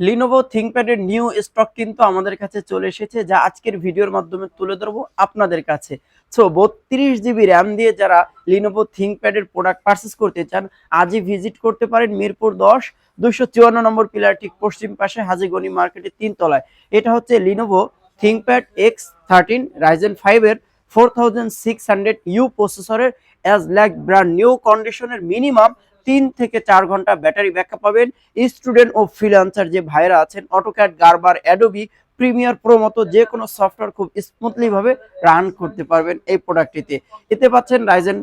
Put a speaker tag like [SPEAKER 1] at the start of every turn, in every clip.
[SPEAKER 1] Lenovo থিংকপ্যাডের new stock কিন্তু আমাদের কাছে চলে এসেছে, যা আজকের ভিডিওর মাধ্যমে তুলে ধরবো আপনাদের কাছে। সো বত্রিশ জিবি র্যাম দিয়ে যারা লিনোভো থিংকপ্যাডের প্রোডাক্ট পারচেস করতে চান, আজই ভিজিট করতে পারেন মিরপুর দশ, দুইশো চুয়ান্ন নম্বর পিলার ঠিক পশ্চিম পাশে হাজিগনি মার্কেটের তিন তলায়। এটা হচ্ছে Lenovo ThinkPad X thirteen Ryzen ফাইভের four thousand six hundred U প্রসেসরের অ্যাজ ল্যাক ব্র্যান্ড নিউ কন্ডিশনের মিনিমাম তিন থেকে চার ঘণ্টা ব্যাটারি ব্যাকআপ পাবেন। স্টুডেন্ট ও ফ্রিল্যান্সার যে ভাইরা আছেন AutoCAD Gerber Adobe Premiere Pro মতো যে কোনো সফটওয়্যার খুব স্মুথলি ভাবে রান করতে পারবেন এই প্রোডাক্টটিতে এতে পাচ্ছেন রাইজেন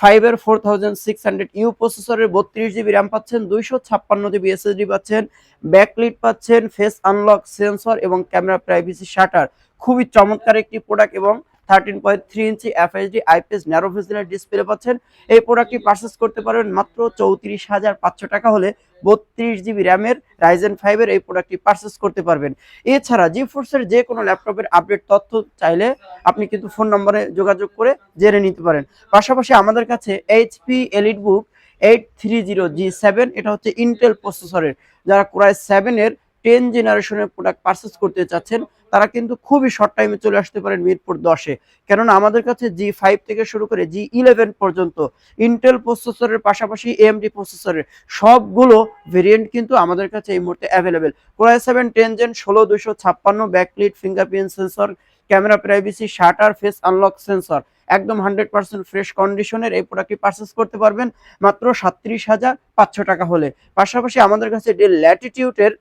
[SPEAKER 1] ফাইভের four thousand six hundred U প্রসেসরের বত্রিশ জিবি র্যাম পাচ্ছেন, দুইশো ছাপ্পান্ন জিবি এসএসডি পাচ্ছেন ব্যাকলিট পাচ্ছেন ফেস আনলক সেন্সর এবং ক্যামেরা প্রাইভেসি শাটার খুবই চমৎকার একটি প্রোডাক্ট এবং thirteen point three inch display পাচ্ছেন। এই করতে পারবেন মাত্র চৌত্রিশ হাজার পাঁচশো টাকা হলে বত্রিশ জিবি র্যামের ফাইভের এই প্রোডাক্টটি করতে পারবেন। এছাড়া জি ফোর্সের যে কোনো ল্যাপটপের আপডেট তথ্য চাইলে আপনি কিন্তু ফোন নম্বরে যোগাযোগ করে জেনে নিতে পারেন। পাশাপাশি আমাদের কাছে book eight three zero G seven এটা হচ্ছে ইন্টেল প্রসেসরের যারা কোরাই সেভেনের টেন জেনারেশনের প্রোডাক্ট পারচেস করতে চাচ্ছেন, তারা কিন্তু খুবই শর্ট টাইমে চলে আসতে পারেন মিরপুর দশে। কেননা আমাদের কাছে জি ফাইভ থেকে শুরু করে জি ইলেভেন পর্যন্ত ইন্টেল প্রসেসরের পাশাপাশি এএমডি প্রসেসরের সবগুলো ভেরিয়েন্ট কিন্তু আমাদের কাছে এই মুহূর্তে available core i seven ten gen ষোলো দুশো ছাপ্পান্ন backlit fingerprint sensor camera privacy shutter face unlock sensor একদম হান্ড্রেড পার্সেন্ট ফ্রেশ কন্ডিশনের এই প্রোডাক্টটি পারচেস করতে পারবেন, মাত্র সাত্রিশ হাজার পাঁচশো টাকা হলে। পাশাপাশি আমাদের কাছে ল্যাটিটিউডের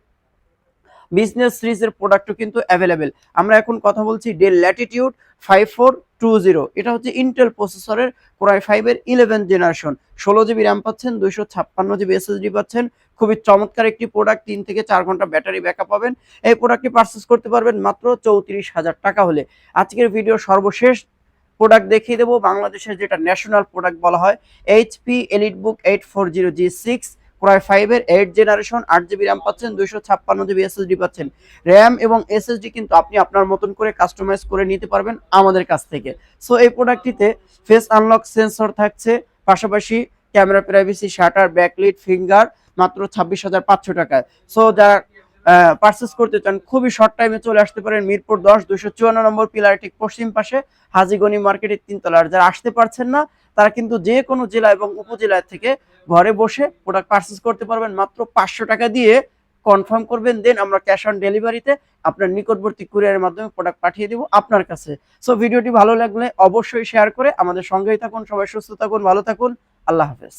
[SPEAKER 1] বিজনেস সিরিজের প্রোডাক্টও কিন্তু অ্যাভেলেবেল আমরা এখন কথা বলছি Dell Latitude five four two zero এটা হচ্ছে ইন্টেল প্রসেসরের কোরাই ফাইভের ইলেভেন জেনারেশন ষোলো জিবি র্যাম পাচ্ছেন, দুইশো ছাপ্পান্ন জিবি এসএসডি পাচ্ছেন। খুবই চমৎকার একটি প্রোডাক্ট তিন থেকে চার ঘণ্টা ব্যাটারি ব্যাকআপ পাবেন। এই প্রোডাক্টটি পারচেস করতে পারবেন মাত্র চৌত্রিশ হাজার টাকা হলে। আজকের ভিডিও সর্বশেষ প্রোডাক্ট দেখিয়ে দেবো। বাংলাদেশের যেটা ন্যাশনাল প্রোডাক্ট বলা হয় HP Elite book eight four zero G six ক্রয় ফাইভের এইট জেনারেশন আট জিবি র্যাম পাচ্ছেন, দুইশো ছাপ্পান্ন জিবি এসএসডি পাচ্ছেন। র্যাম এবং এসএসডি কিন্তু আপনি আপনার মতন করে কাস্টমাইজ করে নিতে পারবেন আমাদের কাছ থেকে। সো এই প্রোডাক্টটিতে ফেস আনলক সেন্সর থাকছে, পাশাপাশি camera privacy shutter backlit finger মাত্র ছাব্বিশ হাজার পাঁচশো টাকায়। সো যারা পারচেস করতে চান, খুবই শর্ট টাইমে চলে আসতে পারেন মিরপুর দশ দুশো চুয়ান্ন নম্বর পিলার ঠিক পশ্চিম পাশে হাজিগনি মার্কেটের তিনতলা। আর যারা আসতে পারছেন না তারা কিন্তু যে কোনো জেলা এবং উপজেলা থেকে ঘরে বসে প্রোডাক্ট পারচেস করতে পারবেন। মাত্র পাঁচশো টাকা দিয়ে কনফার্ম করবেন দেন আমরা ক্যাশ অন ডেলিভারিতে আপনার নিকটবর্তী কুরিয়ারের মাধ্যমে প্রোডাক্ট পাঠিয়ে দিব আপনার কাছে। সো ভিডিওটি ভালো লাগলে অবশ্যই শেয়ার করে আমাদের সঙ্গেই থাকুন, সবাই সুস্থ থাকুন, ভালো থাকুন, আল্লাহ হাফেজ।